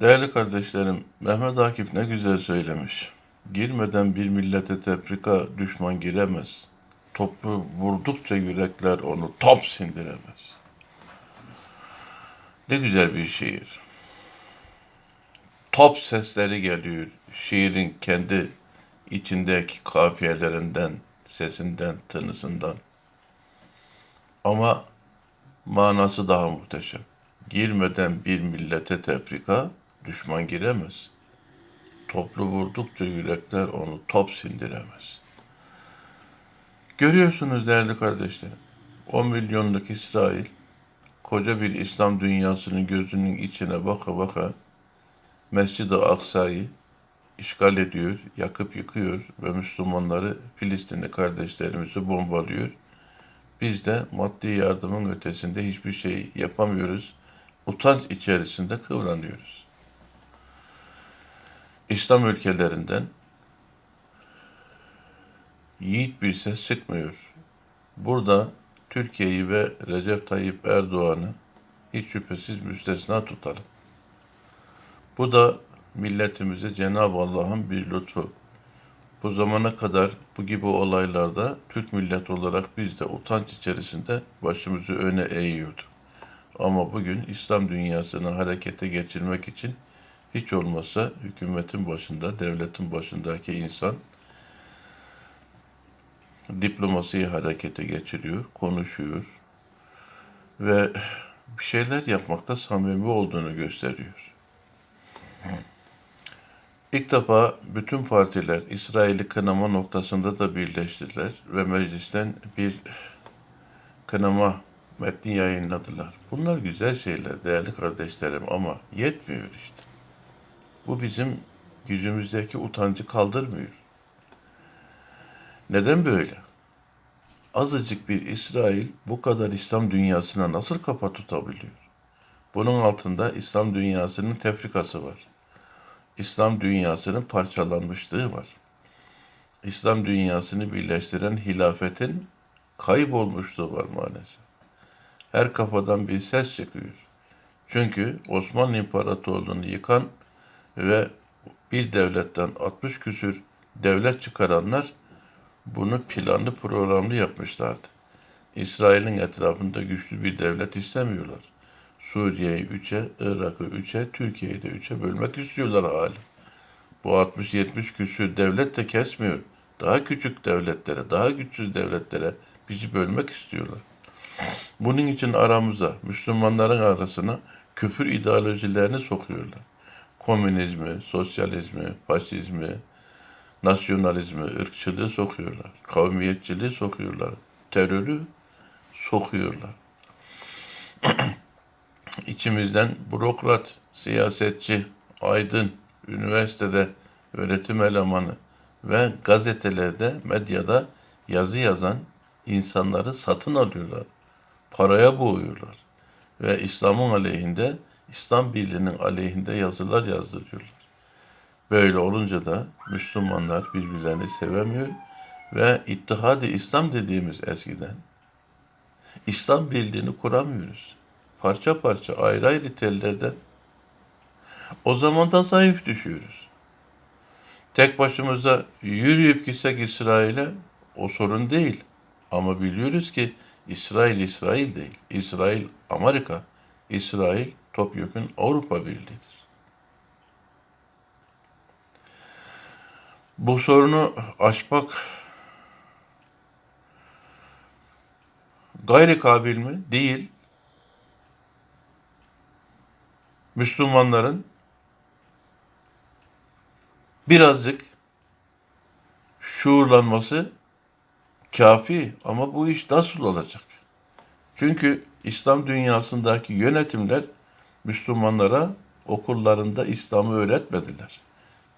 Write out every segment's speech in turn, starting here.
Değerli kardeşlerim, Mehmet Akif ne güzel söylemiş. Girmeden bir millete tefrika düşman giremez. Toplu vurdukça yürekler onu top sindiremez. Ne güzel bir şiir. Top sesleri geliyor şiirin kendi içindeki kafiyelerinden, sesinden, tınısından. Ama manası daha muhteşem. Girmeden bir millete tefrika düşman giremez. Toplu vurdukça yürekler onu top sindiremez. Görüyorsunuz değerli kardeşlerim. 10 milyonluk İsrail koca bir İslam dünyasının gözünün içine baka baka Mescid-i Aksa'yı işgal ediyor, yakıp yıkıyor ve Müslümanları, Filistinli kardeşlerimizi bombalıyor. Biz de maddi yardımın ötesinde hiçbir şey yapamıyoruz. Utanç içerisinde kıvranıyoruz. İslam ülkelerinden yiğit bir ses çıkmıyor. Burada Türkiye'yi ve Recep Tayyip Erdoğan'ı hiç şüphesiz müstesna tutalım. Bu da milletimize Cenab-ı Allah'ın bir lütfu. Bu zamana kadar bu gibi olaylarda Türk millet olarak biz de utanç içerisinde başımızı öne eğiyorduk. Ama bugün İslam dünyasını harekete geçirmek için hiç olmazsa hükümetin başında, devletin başındaki insan diplomasiyi harekete geçiriyor, konuşuyor ve bir şeyler yapmakta samimi olduğunu gösteriyor. İlk defa bütün partiler İsrail'i kınama noktasında da birleştiler ve meclisten bir kınama metni yayınladılar. Bunlar güzel şeyler değerli kardeşlerim ama yetmiyor işte. Bu bizim yüzümüzdeki utancı kaldırmıyor. Neden böyle? Azıcık bir İsrail bu kadar İslam dünyasına nasıl kafa tutabiliyor? Bunun altında İslam dünyasının tefrikası var. İslam dünyasının parçalanmışlığı var. İslam dünyasını birleştiren hilafetin kaybolmuşluğu var maalesef. Her kafadan bir ses çıkıyor. Çünkü Osmanlı İmparatorluğu'nu yıkan ve bir devletten 60 küsür devlet çıkaranlar bunu planlı programlı yapmışlardı. İsrail'in etrafında güçlü bir devlet istemiyorlar. Suriye'yi üçe, Irak'ı üçe, Türkiye'yi de üçe bölmek istiyorlar hali. Bu 60-70 küsür devlet de kesmiyor. Daha küçük devletlere, daha güçsüz devletlere bizi bölmek istiyorlar. Bunun için aramıza, Müslümanların arasına küfür ideolojilerini sokuyorlar. Komünizmi, sosyalizmi, faşizmi, nasyonalizmi, ırkçılığı sokuyorlar. Kavmiyetçiliği sokuyorlar. Terörü sokuyorlar. İçimizden bürokrat, siyasetçi, aydın, üniversitede öğretim elemanı ve gazetelerde, medyada yazı yazan insanları satın alıyorlar. Paraya boğuyorlar. Ve İslam'ın aleyhinde, İslam Birliği'nin aleyhinde yazılar yazdırıyorlar. Böyle olunca da Müslümanlar birbirlerini sevemiyor ve İttihad-ı İslam dediğimiz eskiden İslam Birliği'ni kuramıyoruz. Parça parça ayrı ayrı tellerden. O zaman da zayıf düşüyoruz. Tek başımıza yürüyüp gitsek İsrail'e o sorun değil. Ama biliyoruz ki İsrail İsrail değil. İsrail Amerika. İsrail topyekun Avrupa Birliği'dir. Bu sorunu aşmak gayri kabil mi? Değil. Müslümanların birazcık şuurlanması kafi ama bu iş nasıl olacak? Çünkü İslam dünyasındaki yönetimler Müslümanlara okullarında İslam'ı öğretmediler.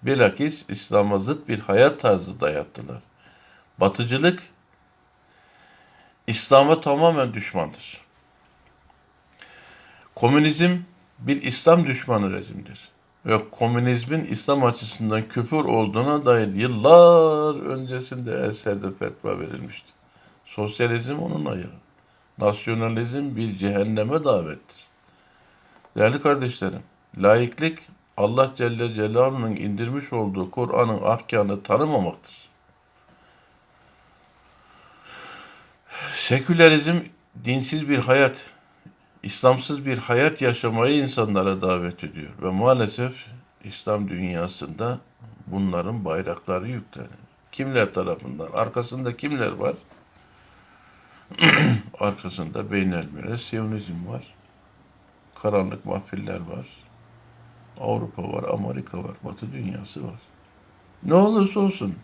Bilakis İslam'a zıt bir hayat tarzı dayattılar. Batıcılık İslam'a tamamen düşmandır. Komünizm bir İslam düşmanı rejimdir. Ve komünizmin İslam açısından küfür olduğuna dair yıllar öncesinde eserde fetva verilmişti. Sosyalizm onun ayağı. Nasyonalizm bir cehenneme davettir. Değerli kardeşlerim, laiklik Allah Celle Celaluhu'nun indirmiş olduğu Kur'an'ın ahkamını tanımamaktır. Sekülerizm dinsiz bir hayat, İslamsız bir hayat yaşamayı insanlara davet ediyor. Ve maalesef İslam dünyasında bunların bayrakları yükleniyor. Kimler tarafından? Arkasında kimler var? Arkasında beynelmire Siyonizm var. Karanlık mahfiller var. Avrupa var, Amerika var, Batı dünyası var. Ne olursa olsun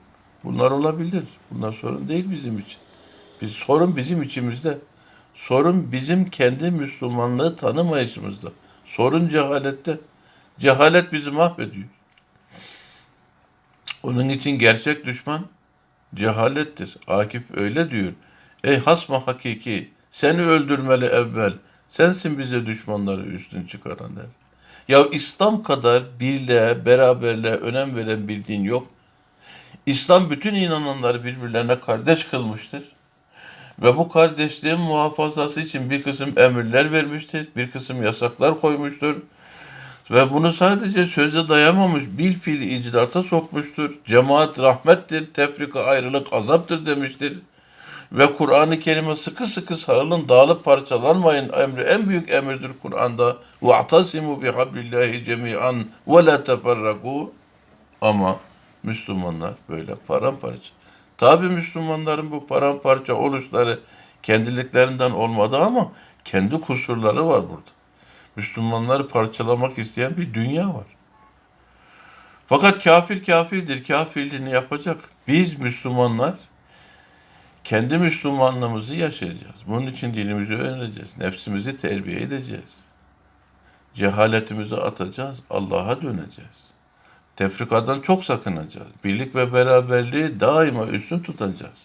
bunlar olabilir. Bunlar sorun değil bizim için. Biz sorun bizim içimizde. Sorun bizim kendi Müslümanlığı tanımayışımızda. Sorun cehalette. Cehalet bizi mahvediyor. Onun için gerçek düşman cehalettir. Akif öyle diyor. Ey hasma hakiki, seni öldürmeli evvel. Sensin bize düşmanları üstün çıkaran der. Ya İslam kadar birliğe, beraberliğe önem veren bir din yok. İslam bütün inananları birbirlerine kardeş kılmıştır. Ve bu kardeşliğin muhafazası için bir kısım emirler vermiştir, bir kısım yasaklar koymuştur. Ve bunu sadece söze dayamamış, bil fiil icraata sokmuştur. Cemaat rahmettir, tefrika ayrılık azaptır demiştir Ve Kur'an-ı Kerim'e sıkı sıkı sarılın, dağılıp parçalanmayın emri en büyük emirdir Kur'an'da. وَاَعْتَصِمُوا بِحَبِّ cemiyan ve la teferraku. Ama Müslümanlar böyle paramparça. Tabi Müslümanların bu paramparça oluşları kendiliklerinden olmadı ama kendi kusurları var burada. Müslümanları parçalamak isteyen bir dünya var. Fakat kafir kafirdir, kafirliğini yapacak. Biz Müslümanlar kendi Müslümanlığımızı yaşayacağız. Bunun için dinimizi öğreneceğiz. Nefsimizi terbiye edeceğiz. Cehaletimizi atacağız. Allah'a döneceğiz. Tefrikadan çok sakınacağız. Birlik ve beraberliği daima üstün tutacağız.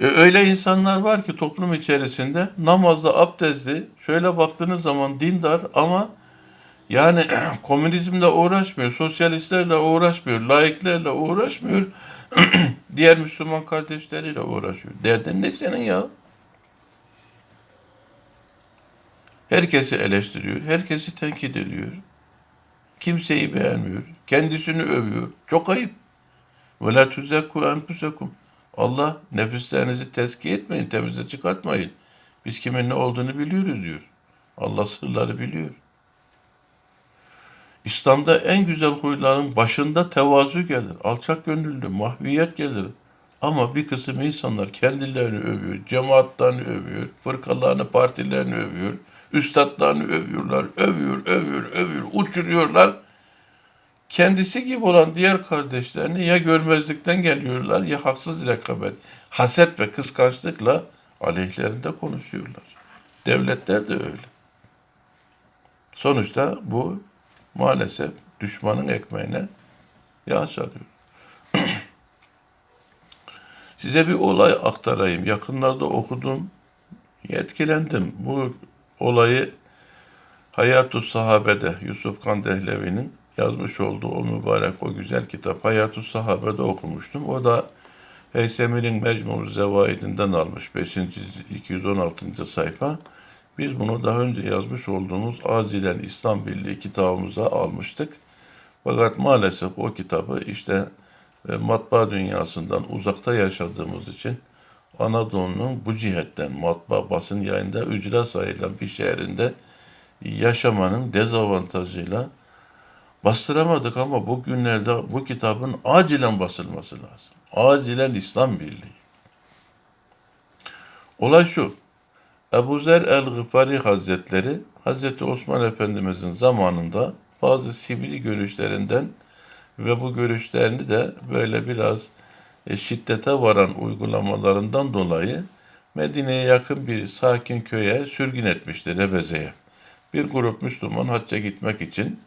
E, öyle insanlar var ki toplum içerisinde namazda, abdestli, şöyle baktığınız zaman dindar ama yani komünizmle uğraşmıyor, sosyalistlerle uğraşmıyor, laiklerle uğraşmıyor, diğer Müslüman kardeşleriyle uğraşıyor. Derdin ne senin ya? Herkesi eleştiriyor, herkesi tenkit ediyor. Kimseyi beğenmiyor, kendisini övüyor. Çok ayıp. Ve la tuzakku. Allah nefislerinizi tezkiye etmeyin, temize çıkartmayın. Biz kimin ne olduğunu biliyoruz diyor. Allah sırları biliyor. İslam'da en güzel huyların başında tevazu gelir, alçak gönüllü, mahviyet gelir. Ama bir kısım insanlar kendilerini övüyor, cemaatlerini övüyor, fırkalarını, partilerini övüyor, üstadlarını övüyorlar, övüyor, övüyor, övüyor, uçuruyorlar. Kendisi gibi olan diğer kardeşlerini ya görmezlikten geliyorlar ya haksız rekabet, haset ve kıskançlıkla aleyhlerinde konuşuyorlar. Devletler de öyle. Sonuçta bu maalesef düşmanın ekmeğine yağ çalıyor. Size bir olay aktarayım. Yakınlarda okudum, etkilendim. Bu olayı Hayatu Sahabe'de Yusuf Kandehlevi'nin yazmış olduğu o mübarek, o güzel kitap Hayatu Sahabe'de okumuştum. O da Heysemi'nin Mecmu Zevaidinden almış 5. 216. sayfa. Biz bunu daha önce yazmış olduğumuz Azilen İslam Birliği kitabımıza almıştık. Fakat maalesef o kitabı işte e, matbaa dünyasından uzakta yaşadığımız için Anadolu'nun bu cihetten matbaa basın yayında ücra sayılan bir şehrinde yaşamanın dezavantajıyla bastıramadık ama bugünlerde bu kitabın acilen basılması lazım. Acilen İslam Birliği. Olay şu. Ebu Zer el-Gıfari Hazretleri, Hazreti Osman Efendimizin zamanında bazı sivri görüşlerinden ve bu görüşlerini de böyle biraz e, şiddete varan uygulamalarından dolayı Medine'ye yakın bir sakin köye sürgün etmişti Rebeze'ye. Bir grup Müslüman hacca gitmek için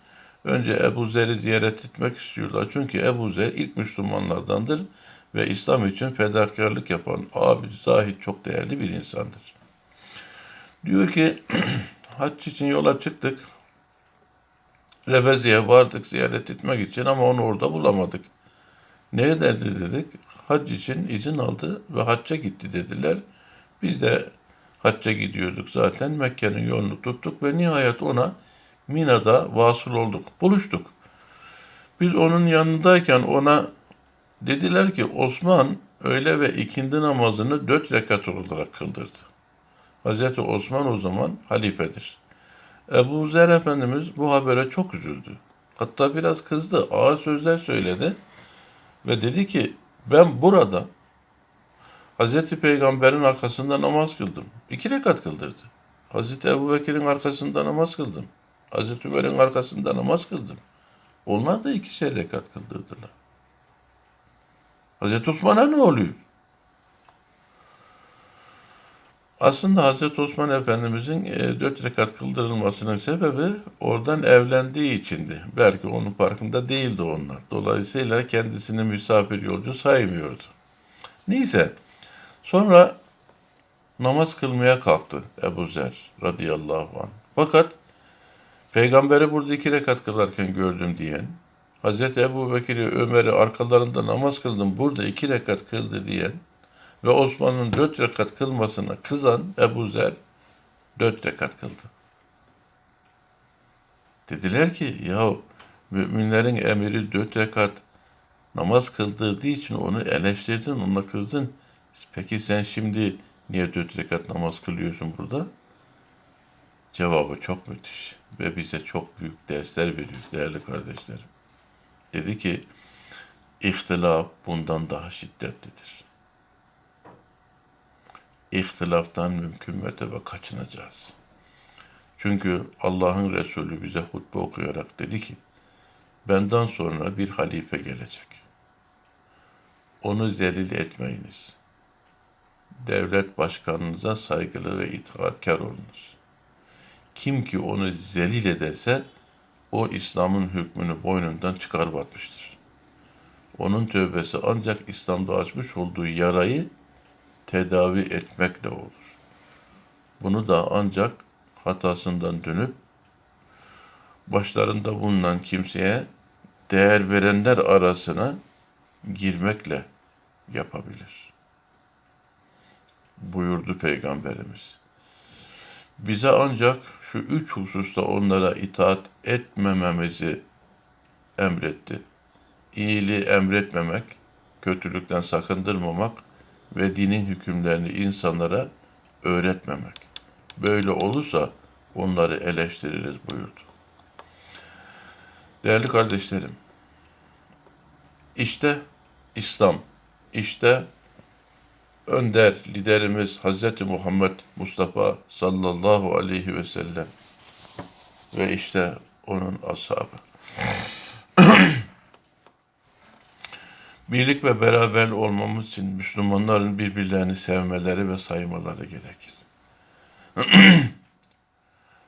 önce Ebu Zer'i ziyaret etmek istiyorlar. Çünkü Ebu Zer ilk Müslümanlardandır ve İslam için fedakarlık yapan abi zahid çok değerli bir insandır. Diyor ki hac için yola çıktık. Rebezi'ye vardık ziyaret etmek için ama onu orada bulamadık. Ne derdi dedik? Hac için izin aldı ve hacca gitti dediler. Biz de hacca gidiyorduk zaten. Mekke'nin yolunu tuttuk ve nihayet ona Mina'da vasıl olduk. Buluştuk. Biz onun yanındayken ona dediler ki Osman öğle ve ikindi namazını dört rekat olarak kıldırdı. Hazreti Osman o zaman halifedir. Ebu Zer Efendimiz bu habere çok üzüldü. Hatta biraz kızdı, ağır sözler söyledi ve dedi ki ben burada Hazreti Peygamber'in arkasında namaz kıldım. İki rekat kıldırdı. Hazreti Ebu Bekir'in arkasında namaz kıldım. Hazreti Ömer'in arkasında namaz kıldım. Onlar da ikişer rekat kıldırdılar. Hazreti Osman'a ne oluyor? Aslında Hazreti Osman Efendimizin e, dört rekat kıldırılmasının sebebi oradan evlendiği içindi. Belki onun farkında değildi onlar. Dolayısıyla kendisini misafir yolcu saymıyordu. Neyse. Sonra namaz kılmaya kalktı Ebu Zer radıyallahu anh. Fakat Peygamberi burada iki rekat kılarken gördüm diyen, Hazreti Ebu Bekir'i, Ömer'i arkalarında namaz kıldım, burada iki rekat kıldı diyen ve Osman'ın dört rekat kılmasına kızan Ebu Zer dört rekat kıldı. Dediler ki ya müminlerin emiri dört rekat namaz kıldırdığı için onu eleştirdin, ona kızdın. Peki sen şimdi niye dört rekat namaz kılıyorsun burada? Cevabı çok müthiş ve bize çok büyük dersler veriyor değerli kardeşlerim. Dedi ki, ihtilaf bundan daha şiddetlidir. İhtilaftan mümkün mertebe kaçınacağız. Çünkü Allah'ın Resulü bize hutbe okuyarak dedi ki, benden sonra bir halife gelecek. Onu zelil etmeyiniz. Devlet başkanınıza saygılı ve itaatkar olunuz. Kim ki onu zelil ederse, o İslam'ın hükmünü boynundan çıkarıp atmıştır. Onun tövbesi ancak İslam'da açmış olduğu yarayı tedavi etmekle olur. Bunu da ancak hatasından dönüp başlarında bulunan kimseye değer verenler arasına girmekle yapabilir. Buyurdu Peygamberimiz. Bize ancak şu üç hususta onlara itaat etmememizi emretti. İyiliği emretmemek, kötülükten sakındırmamak ve dinin hükümlerini insanlara öğretmemek. Böyle olursa onları eleştiririz buyurdu. Değerli kardeşlerim, işte İslam, işte önder liderimiz Hz. Muhammed Mustafa sallallahu aleyhi ve sellem ve işte onun ashabı. Birlik ve beraber olmamız için Müslümanların birbirlerini sevmeleri ve saymaları gerekir.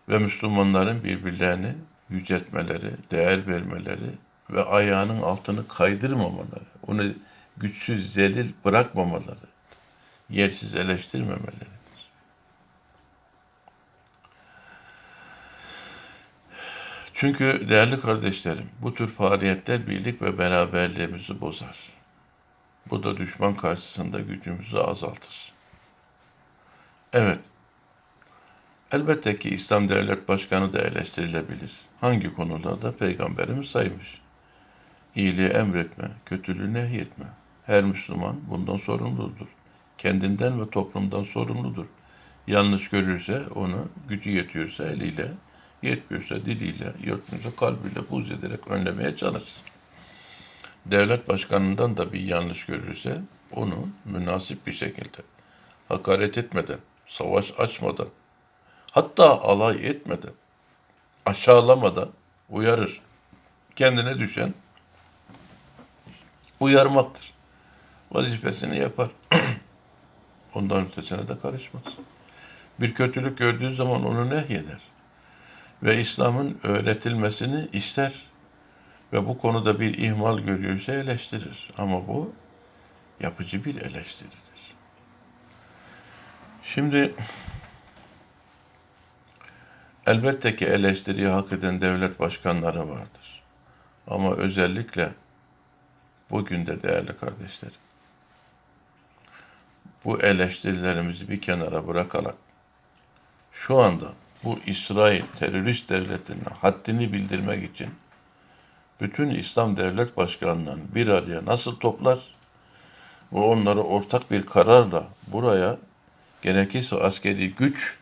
ve Müslümanların birbirlerini yüceltmeleri, değer vermeleri ve ayağının altını kaydırmamaları, onu güçsüz, zelil bırakmamaları, yersiz eleştirmemeleridir. Çünkü değerli kardeşlerim, bu tür faaliyetler birlik ve beraberliğimizi bozar. Bu da düşman karşısında gücümüzü azaltır. Evet, elbette ki İslam Devlet Başkanı da eleştirilebilir. Hangi konularda Peygamberimiz saymış? İyiliği emretme, kötülüğü nehyetme. Her Müslüman bundan sorumludur kendinden ve toplumdan sorumludur. Yanlış görürse onu gücü yetiyorsa eliyle, yetmiyorsa diliyle, yetmiyorsa kalbiyle buz ederek önlemeye çalışır. Devlet başkanından da bir yanlış görürse onu münasip bir şekilde hakaret etmeden, savaş açmadan, hatta alay etmeden, aşağılamadan uyarır. Kendine düşen uyarmaktır. Vazifesini yapar. Ondan ötesine de karışmaz. Bir kötülük gördüğü zaman onu nehyeder. Ve İslam'ın öğretilmesini ister. Ve bu konuda bir ihmal görüyorsa eleştirir. Ama bu yapıcı bir eleştiridir. Şimdi elbette ki eleştiriyi hak eden devlet başkanları vardır. Ama özellikle bugün de değerli kardeşlerim bu eleştirilerimizi bir kenara bırakarak şu anda bu İsrail terörist devletine haddini bildirmek için bütün İslam devlet başkanlarını bir araya nasıl toplar ve onları ortak bir kararla buraya gerekirse askeri güç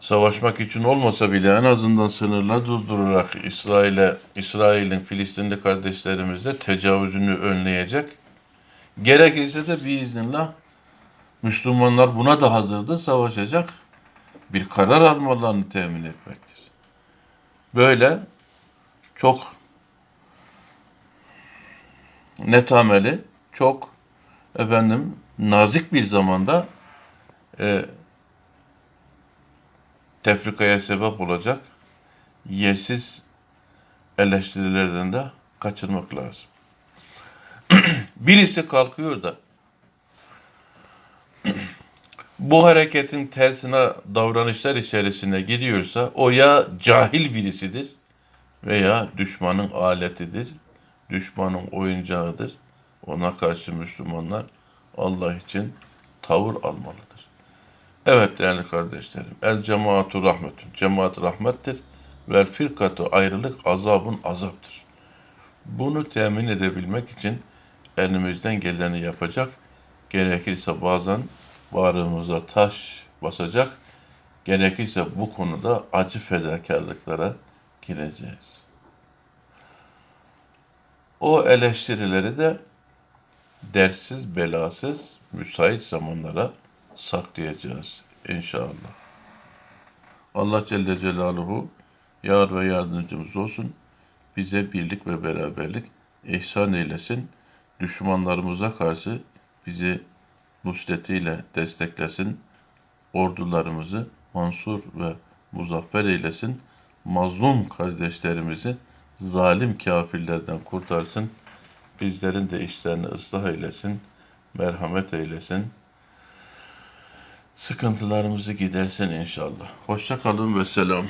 savaşmak için olmasa bile en azından sınırlar durdurarak İsrail'e İsrail'in Filistinli kardeşlerimize tecavüzünü önleyecek. Gerekirse de biiznillah Müslümanlar buna da hazırdır, savaşacak bir karar almalarını temin etmektir. Böyle çok netameli, çok efendim nazik bir zamanda e, tefrikaya sebep olacak yersiz eleştirilerden de kaçırmak lazım. Birisi kalkıyor da bu hareketin tersine davranışlar içerisine gidiyorsa o ya cahil birisidir veya düşmanın aletidir, düşmanın oyuncağıdır. Ona karşı Müslümanlar Allah için tavır almalıdır. Evet değerli kardeşlerim, el cemaatu rahmetun. Cemaat rahmettir. Vel firkatu ayrılık azabın azaptır. Bunu temin edebilmek için elimizden geleni yapacak. Gerekirse bazen bağrımıza taş basacak. Gerekirse bu konuda acı fedakarlıklara gireceğiz. O eleştirileri de dersiz, belasız, müsait zamanlara saklayacağız inşallah. Allah Celle Celaluhu yar ve yardımcımız olsun. Bize birlik ve beraberlik ihsan eylesin. Düşmanlarımıza karşı bizi nusretiyle desteklesin. Ordularımızı mansur ve muzaffer eylesin. Mazlum kardeşlerimizi zalim kafirlerden kurtarsın. Bizlerin de işlerini ıslah eylesin. Merhamet eylesin. Sıkıntılarımızı gidersin inşallah. Hoşça kalın ve selam.